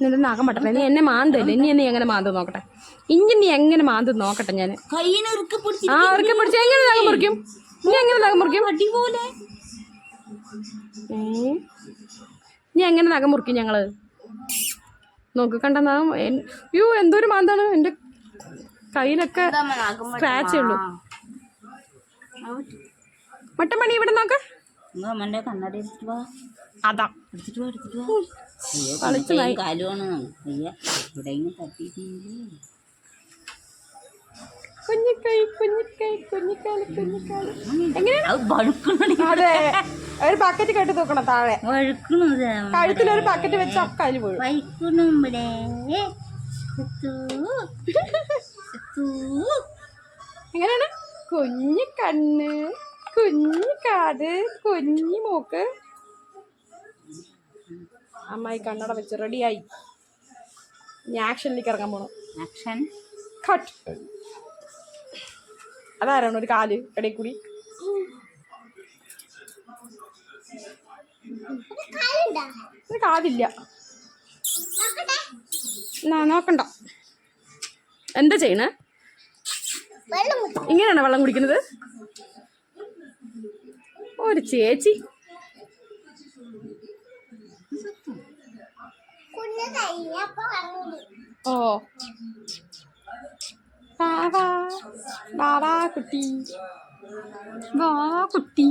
നിന്റെ നഖം പറ്റട്ടെ നീ എന്നെ മാന്തല്ലേ ഇനി എന്നെ എങ്ങനെ മാന്തു നോക്കട്ടെ? ഇനി നീ എങ്ങനെ മാന്തു നോക്കട്ടെ ഞാൻ കയ്യിന് ഇറുക്കി പിടിച്ച് ആ എങ്ങനെ നഖം മുറിക്കും? നീ എങ്ങനെ നഖം മുറിക്കും? നീ എങ്ങനെ നഖം മുറിക്കും ഞങ്ങൾ? നോക്ക് കണ്ട നഖം യൂ എന്തോരു മാന്താണ്. എന്റെ കയ്യിലൊക്കെ സ്ക്രാച്ചേ ഉള്ളൂ. മട്ടമണി ഇവിടെ നോക്ക്. അമ്മന്റെ കണ്ണട എടുത്തിട്ട് വാ. അതാ. എടുത്തിട്ട് വാ എടുത്തിട്ട് വാ. അയ്യോ കളിച്ച് കൈയും കാലുമാണ് അയ്യ ഇവിടെ ഇങ്ങനെ തട്ടിയിട്ടുണ്ട് കുഞ്ഞിക്കൈ കുഞ്ഞിക്കൈ കുഞ്ഞിക്കാൽ കുഞ്ഞിക്കാൽ. എങ്ങനെയാണ് അത് വഴുക്കണടി. അതെ. ഒരു ബക്കറ്റ് കെട്ടി തൂക്കണം താഴെ. കഴുത്തിൽ ഒരു ബക്കറ്റ് വെച്ച് കയ്യിൽ പോയി. എങ്ങനെയാണ്? കുഞ്ഞി കണ്ണ് കുഞ്ഞി കാത് കുഞ്ഞി മൂക്ക്. അമ്മായി കണ്ണട വെച്ച് റെഡിയായി ഇനി ആക്ഷനിലേക്ക് ഇറങ്ങാൻ പോണം. ആക്ഷൻ കട്ട് അതാരാണ് ഒരു കാൽ ഇടയിൽ കൂടി? എന്നാ, നോക്കണ്ട. എന്താ ചെയ്യണേ? ഇങ്ങനെയാണോ വെള്ളം കുടിക്കുന്നത്? ഒരു ചേച്ചി. ഓ. കുട്ടി. വാ കുട്ടി.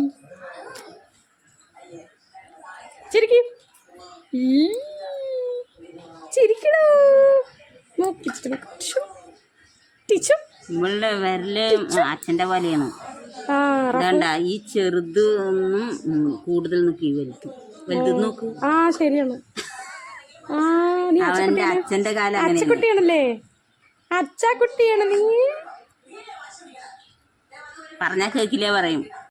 ചിരിക്കും. ചിരിക്കണോ. നോക്കിച്ചിട്ട് ടീച്ചർ. വിരൽ അച്ഛന്റെ പോലെയാണ്. ആ ഈ ചെറുത് ഒന്നും ഉം, കൂടുതൽ നോക്കി വലുത് വലുത് നോക്ക്. ആ ശരിയാണ്. അവന്റെ അച്ഛന്റെ കാലം അങ്ങനെ അച്ചക്കുട്ടിയാണല്ലേ? അച്ചാക്കുട്ടിയാണ് നീ. പറഞ്ഞാ കേക്കില്ലേ പറയും.